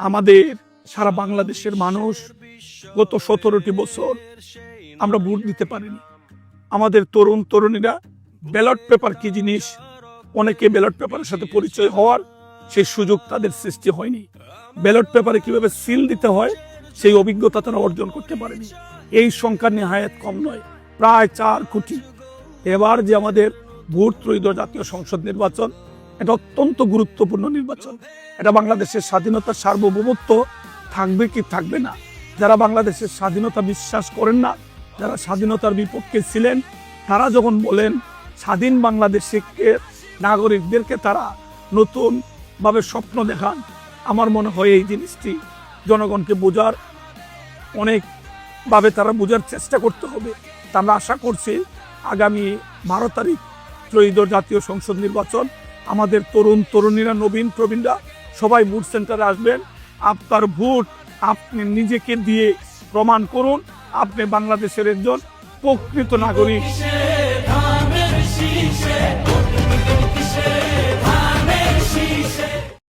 আমাদের সারা বাংলাদেশের মানুষ গত সতেরোটি বছর আমরা ভোট দিতে পারিনি। আমাদের তরুণ তরুণীরা ব্যালট পেপার কি জিনিস? অনেকে ব্যালট পেপারের সাথে পরিচয় হওয়ার সেই সুযোগ তাদের সৃষ্টি হয়নি। ব্যালট পেপারে কীভাবে সিল দিতে হয়, সেই অভিজ্ঞতা তারা অর্জন করতে পারেনি। এই সংখ্যা নেহায়াত কম নয়, প্রায় চার কোটি। এবার যে আমাদের ভোট ত্রয়োদশ জাতীয় সংসদ নির্বাচন এটা অত্যন্ত গুরুত্বপূর্ণ নির্বাচন। এটা বাংলাদেশের স্বাধীনতার সার্বভৌমত্ব থাকবে কি থাকবে না? যারা বাংলাদেশের স্বাধীনতা বিশ্বাস করেন না, যারা স্বাধীনতার বিপক্ষে ছিলেন, তারা যখন বলেন স্বাধীন বাংলাদেশকে নাগরিকদেরকে তারা নতুন ভাবে স্বপ্ন দেখান, আমার মনে হয় এই জিনিসটি জনগণকে বোঝার অনেকভাবে তারা বোঝার চেষ্টা করতে হবে। তা আমরা আশা করছি আগামী বারো তারিখ ত্রয়োদশ জাতীয় সংসদ নির্বাচন। আমাদের তরুণ তরুণীরা, নবীন প্রবীণরা, সবাই ভোট সেন্টারে আসবেন। আপনার ভোট আপনি নিজেকে দিয়ে প্রমাণ করুন। আপনি বাংলাদেশের একজন প্রকৃত নাগরিক।